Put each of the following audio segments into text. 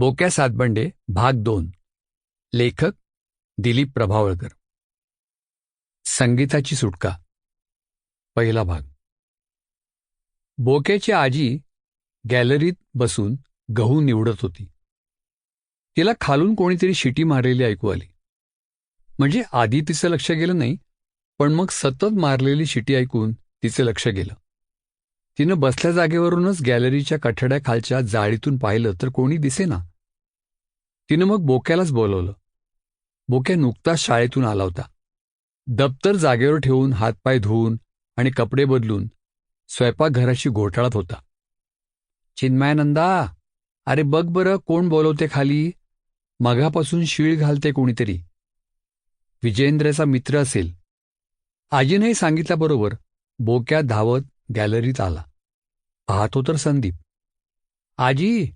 बोक्या सातबंडे भाग दोन. लेखक दिलीप प्रभावळकर. संगीताची सुटका. पहिला भाग. बोक्याची आजी गॅलरीत बसून गहू निवडत होती. तिला खालून कोणीतरी शिटी मारलेली ऐकू आली. म्हणजे आधी तिचं लक्ष गेलं नाही पण मग सतत मारलेली शिटी ऐकून तिचं लक्ष गेलं. तिनं बसल्या जागेवरूनच गॅलरीच्या कठड्याखालच्या जाळीतून पाहिलं तर कोणी दिसेना. तिनं मग बोक्यालाच बोलवलं. बोक्या नुकताच शाळेतून आला होता. दप्तर जागेवर ठेवून हातपाय धुवून आणि कपडे बदलून स्वयंपाकघराशी घोटाळत होता. चिन्मयानंदा अरे बघ बरं कोण बोलवते खाली? मघापासून शीळ घालते कोणीतरी. विजेंद्रचा मित्र असेल. आजीनंही सांगितल्याबरोबर बोक्या धावत गॅलरीत आला. पाहतो तर संदीप. आजी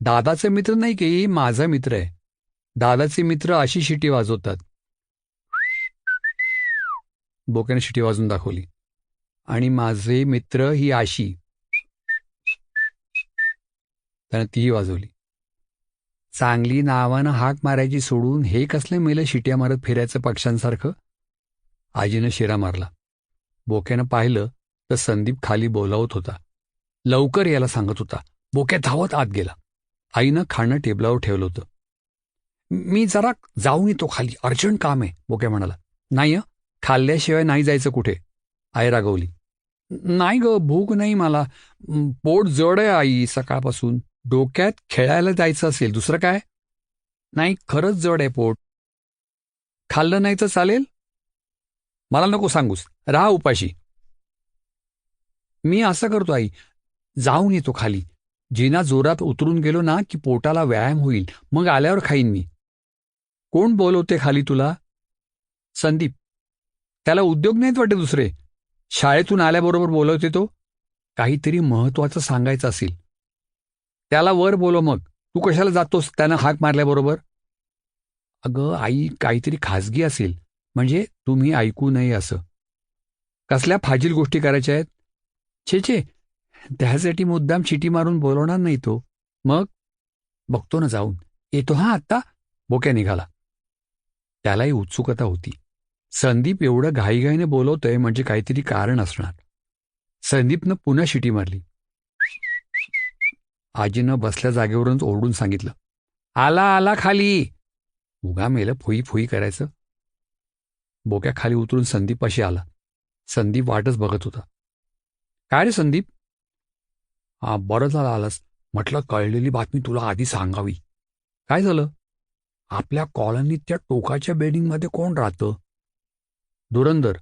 दादाचे मित्र नाही की माझा मित्र आहे. दादाचे मित्र अशी शिटी वाजवतात. बोक्याने शिटी वाजवून दाखवली. आणि माझे मित्र ही आशी. त्यानं तीही वाजवली. चांगली नावानं हाक मारायची सोडून हे कसले मेलं शिट्या मारत फिरायचं पक्ष्यांसारखं? आजीनं शिरा मारला. बोक्यानं पाहिलं तर संदीप खाली बोलावत होता. लवकर याला सांगत होता. बोक्या धावत आत गेला. आईनं खाणं टेबलावर ठेवलं होतं. मी जरा जाऊन येतो खाली. अर्जंट काम आहे बोक्या म्हणाला. नाही हं, खाल्ल्याशिवाय नाही जायचं कुठे? आई रागवली. नाही ग भूक नाही मला. पोट जड आहे आई. सकाळपासून डोक्यात खेळायला जायचं असेल. दुसरं काय? नाही खरंच जड आहे पोट. खाल्लं नाही तर चालेल? मला नको सांगूस. राहा उपाशी. मी असं करतो आई. जाऊन येतो खाली. जिना जोरात उतरून गेलो ना की पोटाला व्यायाम होईल. मग आल्यावर खाईन मी. कोण बोलवते खाली तुला? संदीप. त्याला उद्योग नाहीत वाटते दुसरे. शाळेतून आल्याबरोबर बोलवते तो. काहीतरी महत्वाचं सांगायचं असेल. त्याला वर बोलव मग. तू कशाला जातोस? त्यानं हाक मारल्याबरोबर. अगं आई काहीतरी खाजगी असेल. म्हणजे तुम्ही ऐकू नये असं. कसल्या फाजील गोष्टी करायच्या आहेत? छे छे. त्यासाठी मुद्दाम चिटी मारून बोलवणार नाही तो. मग? बघतो ना जाऊन. येतो हा आत्ता? बोक्या निघाला. त्यालाही उत्सुकता होती. संदीप एवढं घाईघाईने बोलवतोय म्हणजे काहीतरी कारण असणार. संदीपनं पुन्हा शिटी मारली. आजीनं बसल्या जागेवरूनच ओरडून सांगितलं. आला आला खाली! उगा मेलं फुई फुई करायचं. बोक्या खाली उतरून संदीपाशी आला. संदीप वाटच बघत होता. काय रे संदीप? हा बरं झालं आलास. म्हटलं कळलेली बातमी तुला आधी सांगावी. काय झालं? आपल्या कॉलनीत त्या टोकाच्या बिल्डिंगमध्ये कोण राहतं? धुरंदर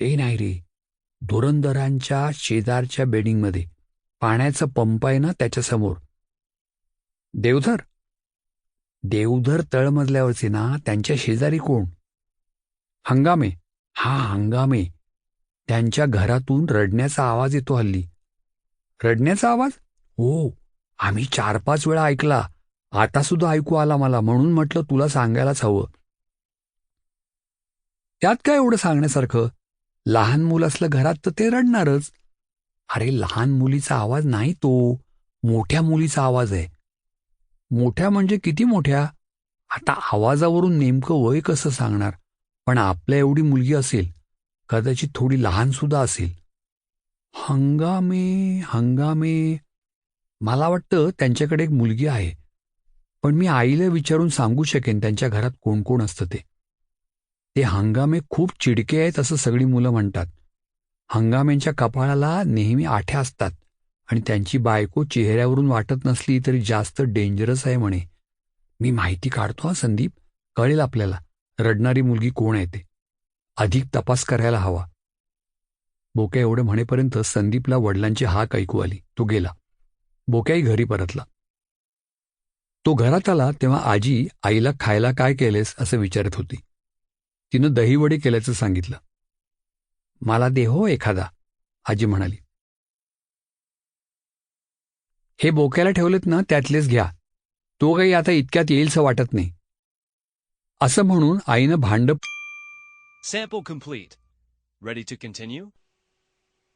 ते नाही रे. धुरंदरांच्या शेजारच्या बिल्डिंगमध्ये. पाण्याचा पंप आहे ना त्याच्यासमोर. देवधर? देवधर तळमजल्यावरचे ना त्यांच्या शेजारी कोण? हंगामे. हा हंगामे. त्यांच्या घरातून रडण्याचा आवाज येतो हल्ली. रडण्याचा आवाज? हो आम्ही चार पाच वेळा ऐकला. आता सुद्धा ऐकू आला मला म्हणून म्हटलं तुला सांगायलाच हवं. त्यात काय एवढं सांगण्यासारखं? लहान मूल असलं घरात तर ते रडणारच. अरे लहान मुलीचा आवाज नाही तो. मोठ्या मुलीचा आवाज आहे. मोठ्या म्हणजे किती मोठ्या? आता आवाजावरून नेमकं वय कसं सांगणार? पण आपल्या एवढी मुलगी असेल कदाचित थोडी लहान सुद्धा असेल. हंगामे हंगामे. मला वाटतं त्यांच्याकडे एक मुलगी आहे. पण मी आईला विचारून सांगू शकेन त्यांच्या घरात कोण कोण असतं ते. ते हंगामे खूप चिडके आहेत असं सगळी मुलं म्हणतात. हंगाम्यांच्या कपाळाला नेहमी आठ्या असतात आणि त्यांची बायको चेहऱ्यावरून वाटत नसली तरी जास्त डेंजरस आहे म्हणे. मी माहिती काढतो हा संदीप. कळेल आपल्याला. रडणारी मुलगी कोण आहे ते. अधिक तपास करायला हवा. बोक्या एवढं म्हणेपर्यंत संदीपला वडिलांची हाक ऐकू आली. तो गेला. बोक्याही घरी परतला. तो घरात आला तेव्हा आजी आईला खायला काय केलेस असं विचारत होती. तिनं दहीवडे केल्याचं सांगितलं. मला दे हो एखादा आजी म्हणाली. हे बोक्याला ठेवलेत ना त्यातलेच घ्या. तो काही आता इतक्यात येईलसं वाटत नाही. असं म्हणून आईनं भांड Sample complete. Ready to continue?